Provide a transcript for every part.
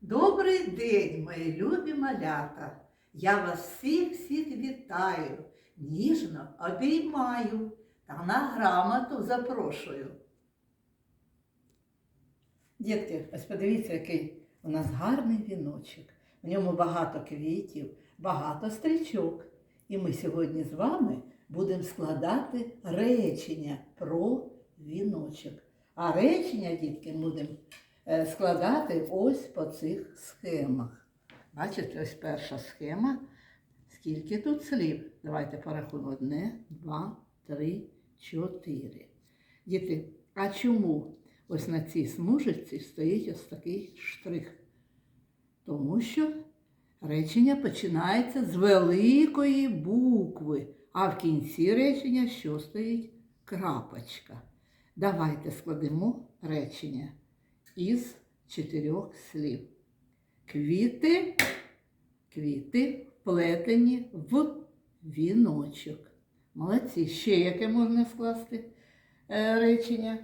Добрий день, мої любі малята! Я вас всіх всіх вітаю, ніжно обіймаю та на грамоту запрошую. Дітки, ось подивіться, який у нас гарний віночок. В ньому багато квітів, багато стрічок. І ми сьогодні з вами будемо складати речення про віночок. А речення, дітки, будемо складати ось по цих схемах. Бачите, ось перша схема. Скільки тут слів? Давайте порахуємо. Одне, два, три, чотири. Діти, а чому ось на цій смужечці стоїть ось такий штрих? Тому що речення починається з великої букви, а в кінці речення що стоїть? Крапочка. Давайте складемо речення із чотирьох слів. Квіти, квіти вплетені в віночок. Молодці. Ще яке можна скласти е, речення?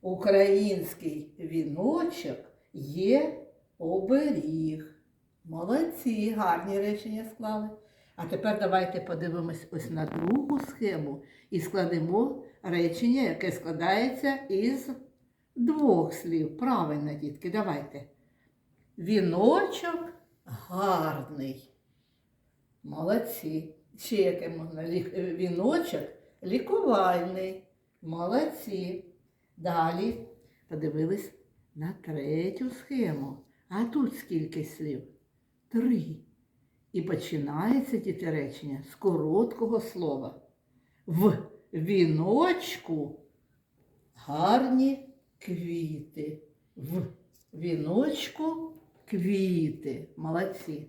Український віночок є оберіг. Молодці, гарні речення склали. А тепер давайте подивимось ось на другу схему і складемо речення, яке складається із двох слів. Правильно, дітки, давайте. Віночок гарний. Молодці. Ще яке можна? Віночок лікувальний. Молодці. Далі подивились на третю схему. А тут скільки слів? Три. І починається діти речення з короткого слова. В віночку гарні квіти. В віночку квіти. Молодці.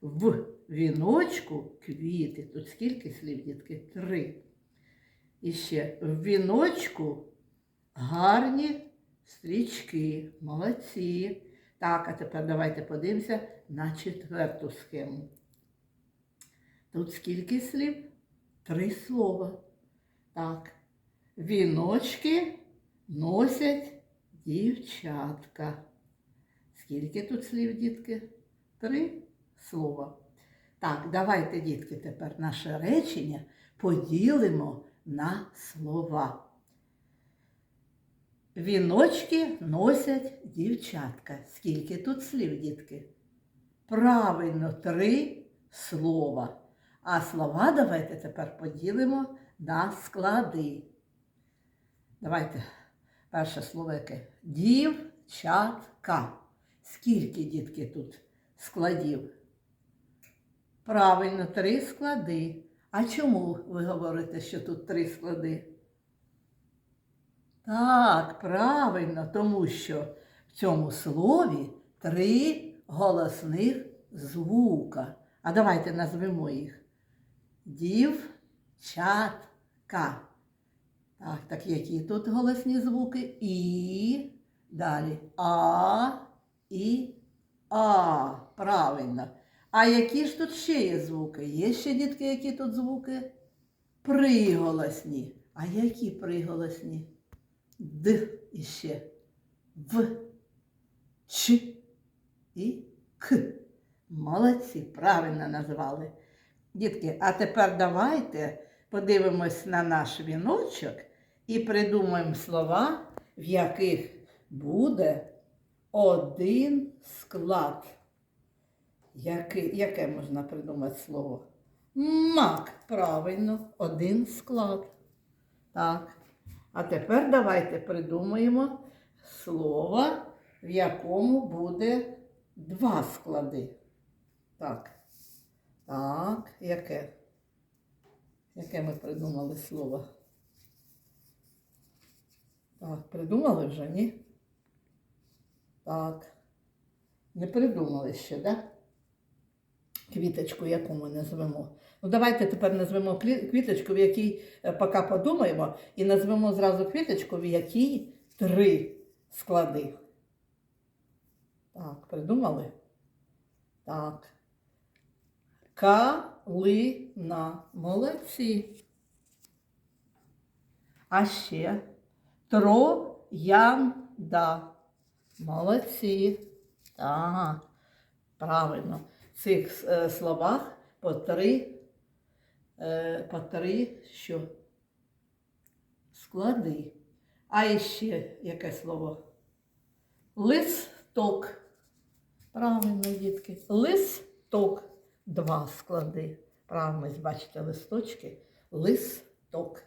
В віночку квіти. Тут скільки слів, дітки? Три. І ще в віночку гарні стрічки. Молодці. Так, а тепер давайте подивимося на четверту схему. Тут скільки слів? Три слова. Так. Віночки носять дівчатка. Скільки тут слів, дітки? Три слова. Так, давайте, дітки, тепер наше речення поділимо на слова. Віночки носять дівчатка. Скільки тут слів, дітки? Правильно, три слова. А слова давайте тепер поділимо на склади. Давайте перше слово яке? Дівчатка. Скільки, дітки, тут складів? Правильно, три склади. А чому ви говорите, що тут три склади? Так, правильно, тому що в цьому слові три голосних звука. А давайте назвемо їх. Дівчатка. Так, так які тут голосні звуки? І. Далі. А, і, а. Правильно. А які ж тут ще є звуки? Є ще дітки, які тут звуки? Приголосні. А які приголосні? Д іще. В, Ч і К. Молодці, правильно назвали. Дітки, а тепер давайте подивимось на наш віночок і придумаємо слова, в яких буде один склад. Яке, яке можна придумати слово? Мак, правильно, один склад. Так. А тепер давайте придумаємо слово, в якому буде два склади. Так. Так, яке? Яке ми придумали слово? Так, придумали вже, ні? Так. Не придумали ще, так? Да? Квіточку, яку ми назвемо. Ну, давайте тепер назвемо квіточку, в якій е, поки подумаємо, і назвемо зразу квіточку, в якій три склади. Так, придумали? Так. Калина. Молодці. А ще троянда. Молодці. Так. Правильно. В цих е, словах по три, е, по три що? Склади. А іще яке слово? Листок. Правильно, дітки. Листок. Два склади. Правильно, бачите, листочки. Листок.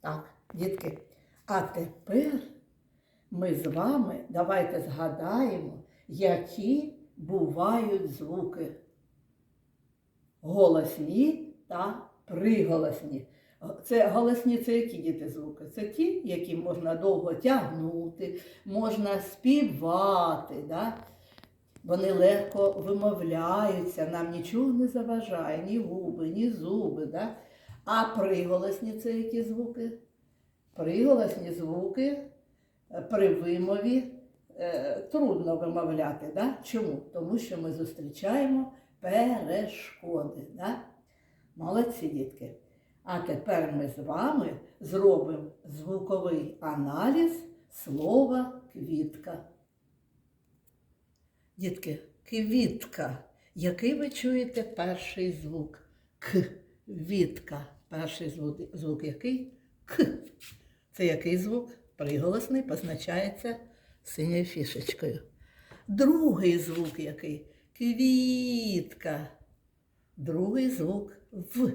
Так, дітки. А тепер ми з вами давайте згадаємо, які бувають звуки. Голосні та приголосні. Це голосні це які діти звуки? Це ті, які можна довго тягнути, можна співати. Да? Вони легко вимовляються, нам нічого не заважає, ні губи, ні зуби. Да? А приголосні це які звуки? Приголосні звуки е, при вимові е, трудно вимовляти. Да? Чому? Тому що ми зустрічаємо перешкоди. Да? Молодці дітки. А тепер ми з вами зробимо звуковий аналіз слова квітка. Дітки, квітка. Який ви чуєте перший звук? К. Вітка. Перший звук, звук який? К. Це який звук? Приголосний позначається синьою фішечкою. Другий звук який? Квітка. Другий звук В.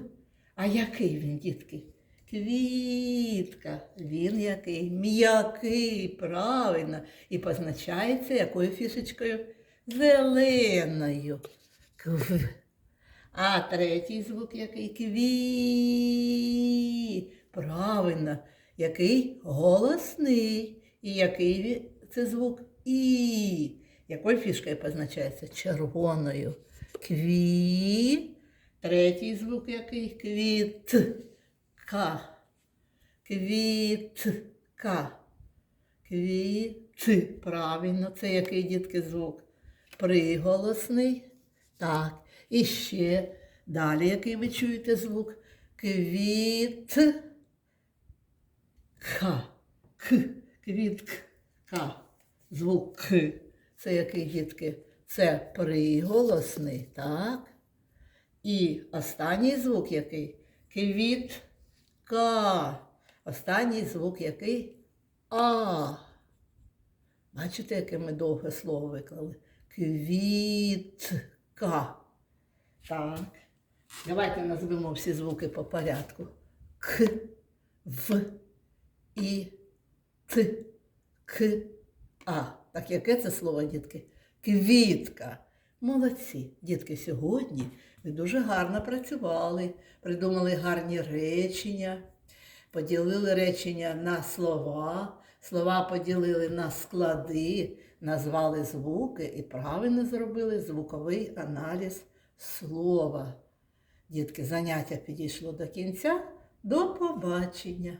А який він, дітки? Квітка. Він який? М'який, правильно. І позначається якою фішечкою? Зеленою. Кв. А третій звук який? Кві. Правильно. Який голосний. І який це звук І. Якою фішкою позначається? Червоною. Кві. Третій звук який? Квіт. К. Квітка. Квіт. Правильно, це який дітки звук? Приголосний. Так. І ще далі, який ви чуєте звук? Квіт. К. квітк, К. Звук К. Це який дітки? Це приголосний, так? І останній звук який? Квітка. Останній звук який? А. Бачите, яке ми довге слово виклали? Квітка. Так. Давайте назвемо всі звуки по порядку. К, В, І, Т, К, А. Так яке це слово, дітки? Квітка. Молодці, дітки, сьогодні ви дуже гарно працювали, придумали гарні речення, поділили речення на слова, слова поділили на склади, назвали звуки і правильно зробили звуковий аналіз слова. Дітки, заняття підійшло до кінця. До побачення!